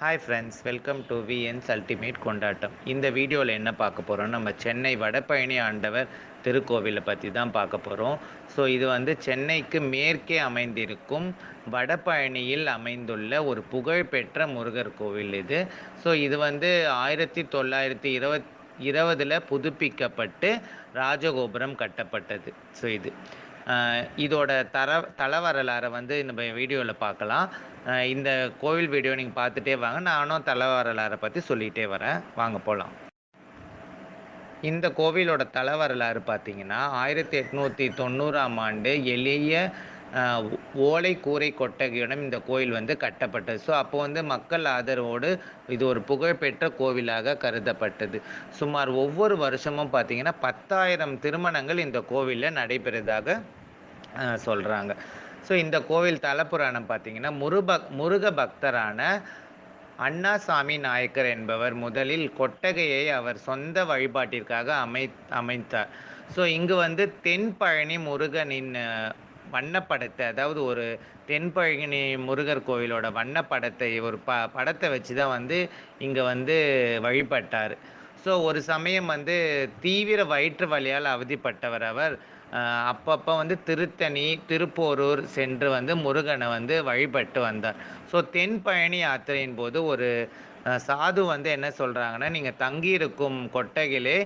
Hi friends welcome to VNS ultimate கொண்டாட்டம் இந்த வீடியோவில் என்ன பார்க்க போகிறோம் நம்ம சென்னை வடபழனி ஆண்டவர் திருக்கோவிலை பற்றி தான் பார்க்க போகிறோம் ஸோ இது வந்து சென்னைக்கு மேற்கே அமைந்திருக்கும் வடபழனியில் அமைந்துள்ள ஒரு புகழ்பெற்ற முருகர் கோவில் இது. ஸோ இது வந்து ஆயிரத்தி தொள்ளாயிரத்தி இருபத் இருபதில் புதுப்பிக்கப்பட்டு ராஜகோபுரம் கட்டப்பட்டது. ஸோ இது. இதோட தர தல வரலாறை வந்து நம்ம வீடியோவில் பார்க்கலாம் இந்த கோவில் வீடியோ நீங்கள் பார்த்துட்டே வாங்க. நானும் தல வரலாறை பற்றி சொல்லிகிட்டே வரேன். வாங்க போகலாம் இந்த கோவிலோட தலை வரலாறு பார்த்தீங்கன்னா ஆயிரத்தி எட்நூற்றி தொண்ணூறாம் ஆண்டு எளிய ஓலை கூரை கொட்டகையுடன் இந்த கோயில் வந்து கட்டப்பட்டது. ஸோ அப்போ வந்து மக்கள் ஆதரவோடு இது ஒரு புகழ்பெற்ற கோவிலாக கருதப்பட்டது. சுமார் ஒவ்வொரு வருஷமும் பார்த்திங்கன்னா பத்தாயிரம் திருமணங்கள் இந்த கோவிலில் நடைபெறுவதாக சொல்கிறாங்க ஸோ இந்த கோவில் தலப்புராணம் பார்த்தீங்கன்னா முருபக் முருக பக்தரான அண்ணாசாமி நாயக்கர் என்பவர் முதலில் கொட்டகையை அவர் சொந்த வழிபாட்டிற்காக அமை அமைத்தார். ஸோ இங்கு வந்து தென்பழனி முருகனின் வண்ணப்படத்தை அதாவது ஒரு தென்பழனி முருகர் கோவிலோட வண்ணப்படத்தை ஒரு ப படத்தை வச்சு தான் வந்து இங்கே வந்து வழிபட்டார். ஸோ ஒரு சமயம் வந்து தீவிர வயிற்று வலியால் அவதிப்பட்டவர் அவர். அப்பப்போ வந்து திருத்தணி திருப்போரூர் சென்று வந்து முருகனை வந்து வழிபட்டு வந்தார். ஸோ தென்பழனி யாத்திரையின் போது ஒரு சாது வந்து என்ன சொல்கிறாங்கன்னா நீங்கள் தங்கியிருக்கும் கொட்டகிலே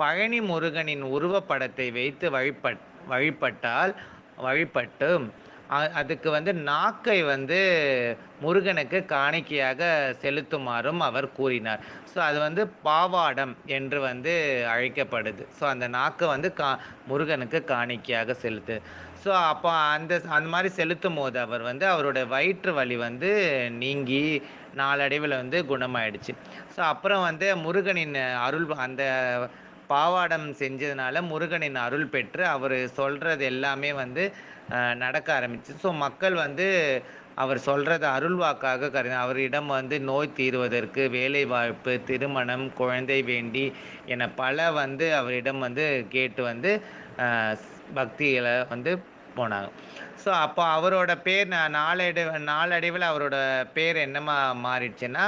பழனி முருகனின் உருவப்படத்தை வைத்து வழிபட் வழிபட்டால் வழிபட்டு அதுக்கு வந்து நாக்கை வந்து முருகனுக்கு காணிக்கையாக செலுத்துமாறும் அவர் கூறினார். ஸோ அது வந்து பாவாடம் என்று வந்து அழைக்கப்படுது. ஸோ அந்த நாக்கை வந்து கா முருகனுக்கு காணிக்கையாக செலுத்து. ஸோ அப்போ அந்த அந்த மாதிரி செலுத்தும் போது அவர் வந்து அவரோட வயிற்று வலி வந்து நீங்கி நாளடைவில் வந்து குணமாயிடுச்சு. ஸோ அப்புறம் வந்து முருகனின் அருள் அந்த பாவாடம் செஞ்சதுனால முருகனின் அருள் பெற்று அவர் சொல்கிறது எல்லாமே வந்து நடக்க ஆரம்பிச்சு. ஸோ மக்கள் வந்து அவர் சொல்கிறத அருள்வாக்காக கருதி அவரிடம் வந்து நோய் தீர்வதற்கு வேலை வாய்ப்பு திருமணம் குழந்தை வேண்டி என பல வந்து அவரிடம் வந்து கேட்டு வந்து பக்திகளை வந்து போனாங்க. ஸோ அப்போ அவரோட பேர் நாளடை நாளடைவில் அவரோட பேர் என்னமா மாறிடுச்சுன்னா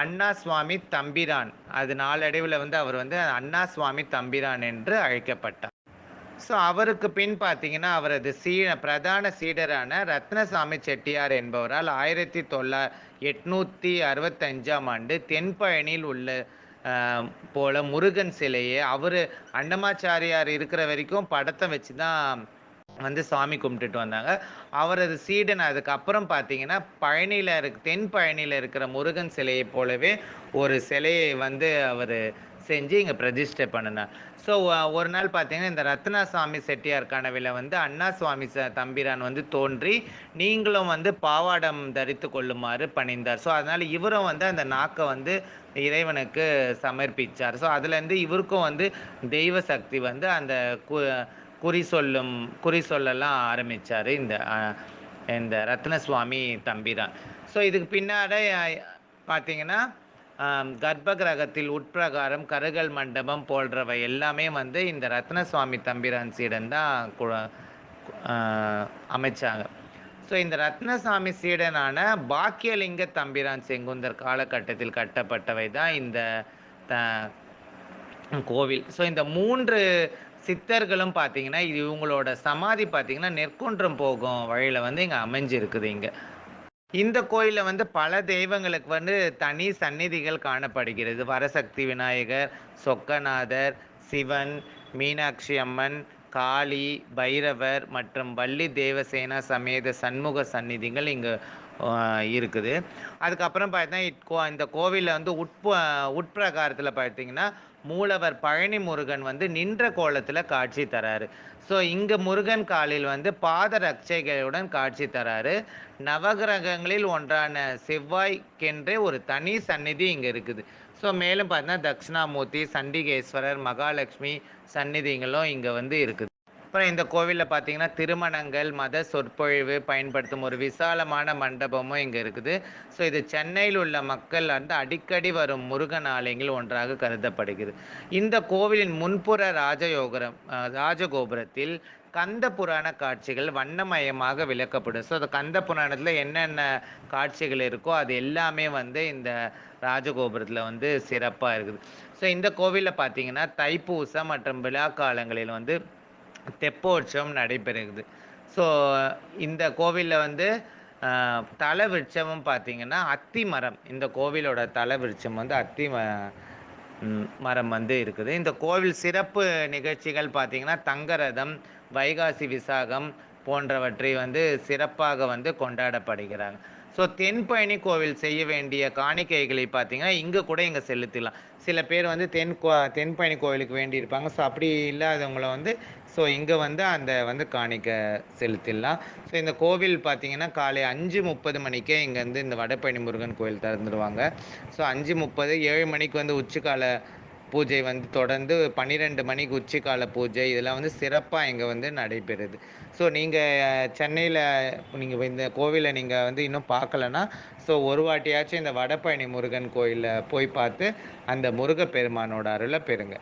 அண்ணா சுவாமி தம்பிரான். அது நாளடைவில் வந்து அவர் வந்து அண்ணா சுவாமி தம்பிரான் என்று அழைக்கப்பட்டார். ஸோ அவருக்கு பின் பார்த்தீங்கன்னா அவரது சீ பிரதான சீடரான ரத்னசாமி செட்டியார் என்பவரால் ஆயிரத்தி தொள்ளா எட்நூற்றி அறுபத்தஞ்சாம் ஆண்டு தென்பழனியில் உள்ள போல முருகன் சிலையை அவர் அன்னமாச்சாரியார் இருக்கிற வரைக்கும் படத்தை வச்சு தான் வந்து சாமி கும்பிட்டுட்டு வந்தாங்க. அவரது சீடன் அதுக்கப்புறம் பார்த்தீங்கன்னா பழனியில் இருக்க தென் பழனியில் இருக்கிற முருகன் சிலையை போலவே ஒரு சிலையை வந்து அவர் செஞ்சு இங்கே பிரதிஷ்டை பண்ணினார். ஸோ ஒரு நாள் பார்த்தீங்கன்னா இந்த ரத்னா சுவாமி செட்டியார் கனவில் வந்து அண்ணா சுவாமி ச தம்பிரான் வந்து தோன்றி நீங்களும் வந்து பாவாடம் தரித்து கொள்ளுமாறு பணிந்தார். ஸோ அதனால் இவரும் வந்து அந்த நாக்கை வந்து இறைவனுக்கு சமர்ப்பிச்சார். ஸோ அதுலேருந்து இவருக்கும் வந்து தெய்வ சக்தி வந்து அந்த கு குறி சொல்லும் குறி சொல்லலாம் ஆரம்பித்தார் இந்த இந்த ரத்னசுவாமி தம்பிரான் ஸோ இதுக்கு பின்னாடி பார்த்தீங்கன்னா கர்ப்ப கிரகத்தில் உட்பிரகாரம் கருகல் மண்டபம் போன்றவை எல்லாமே வந்து இந்த ரத்னசுவாமி தம்பிரான் சீடன் தான் கு- அமைச்சாங்க. ஸோ இந்த ரத்னசாமி சீடனான பாக்கியலிங்க தம்பிரான் செங்குந்தர் காலகட்டத்தில் கட்டப்பட்டவை தான் இந்த த- கோவில். ஸோ இந்த மூன்று சித்தர்களும் பார்த்தீங்கன்னா இது இவங்களோட சமாதி பார்த்தீங்கன்னா நெற்குன்றம் போகும் வழியில் வந்து இங்கே அமைஞ்சிருக்குது இங்கே. இந்த கோயிலில் வந்து பல தெய்வங்களுக்கு வந்து தனி சந்நிதிகள் காணப்படுகிறது. வரசக்தி விநாயகர் சொக்கநாதர் சிவன் மீனாட்சி அம்மன் காளி பைரவர் மற்றும் வள்ளி தேவசேனா சமேத சண்முக சந்நிதிகள் இங்கே இருக்குது. அதுக்கப்புறம் பார்த்தீங்கன்னா இந்த கோவிலில் வந்து உட்பு உட்பிரகாரத்தில் பார்த்தீங்கன்னா மூலவர் பழனி முருகன் வந்து நின்ற கோலத்தில் காட்சி தராரு. ஸோ இங்கே முருகன் காலில் வந்து பாத ரட்சைகளுடன் காட்சி தராரு. நவகிரகங்களில் ஒன்றான செவ்வாய்க்கென்றே ஒரு தனி சந்நிதி இங்கே இருக்குது. ஸோ மேலும் பார்த்தீங்கன்னா தட்சிணாமூர்த்தி சண்டிகேஸ்வரர் மகாலட்சுமி சந்நிதிங்களும் இங்கே வந்து இருக்குது. அப்புறம் இந்த கோவிலில் பார்த்தீங்கன்னா திருமணங்கள் மத சொற்பொழிவு பயன்படுத்தும் ஒரு விசாலமான மண்டபமும் இங்கே இருக்குது. ஸோ இது சென்னையில் உள்ள மக்கள் வந்து அடிக்கடி வரும் முருகன் ஆலயங்கள் ஒன்றாக கருதப்படுகிறது. இந்த கோவிலின் முன்புற ராஜயோகரம் ராஜகோபுரத்தில் கந்த புராண காட்சிகள் வண்ணமயமாக விளக்கப்படும். ஸோ அந்த கந்த புராணத்தில் என்னென்ன காட்சிகள் இருக்கோ அது எல்லாமே வந்து இந்த ராஜகோபுரத்தில் வந்து சிறப்பாக இருக்குது. ஸோ இந்த கோவிலில் பார்த்தீங்கன்னா தைப்பூசம் மற்றும் விழா காலங்களில் வந்து தெப்போற்சவம் நடைபெறுகிறது. ஸோ இந்த கோவிலில் வந்து தலை விருட்சமும் பார்த்திங்கன்னா அத்தி மரம். இந்த கோவிலோட தலை விருட்சம் வந்து அத்தி ம மரம் வந்து இருக்குது. இந்த கோவில் சிறப்பு நிகழ்ச்சிகள் பார்த்திங்கன்னா தங்கரதம் வைகாசி விசாகம் போன்றவற்றை வந்து சிறப்பாக வந்து கொண்டாடப்படுகிறாங்க. ஸோ தென்பயணி கோவில் செய்ய வேண்டிய காணிக்கைகளை பார்த்தீங்கன்னா இங்கே கூட இங்கே செலுத்திடலாம். சில பேர் வந்து தென் கோ தென்பயணி கோவிலுக்கு வேண்டியிருப்பாங்க. ஸோ அப்படி இல்லாதவங்கள வந்து ஸோ இங்கே வந்து அந்த வந்து காணிக்க செலுத்திடலாம். ஸோ இந்த கோவில் பார்த்தீங்கன்னா காலை அஞ்சு முப்பது மணிக்கே இங்கேருந்து இந்த வடபழனி முருகன் கோவில் திறந்துடுவாங்க ஸோ அஞ்சு முப்பது ஏழு மணிக்கு வந்து உச்சிக்கால பூஜை வந்து தொடர்ந்து பன்னிரெண்டு மணிக்கு உச்சிக்கால பூஜை இதெல்லாம் வந்து சிறப்பாக இங்கே வந்து நடைபெறுது. ஸோ நீங்கள் சென்னையில் நீங்கள் இந்த கோவிலை நீங்கள் வந்து இன்னும் பார்க்கலன்னா ஸோ ஒரு வாட்டியாச்சும் இந்த வடபழனி முருகன் கோயிலில் போய் பார்த்து அந்த முருகப்பெருமானோட அருளை பெறுங்க.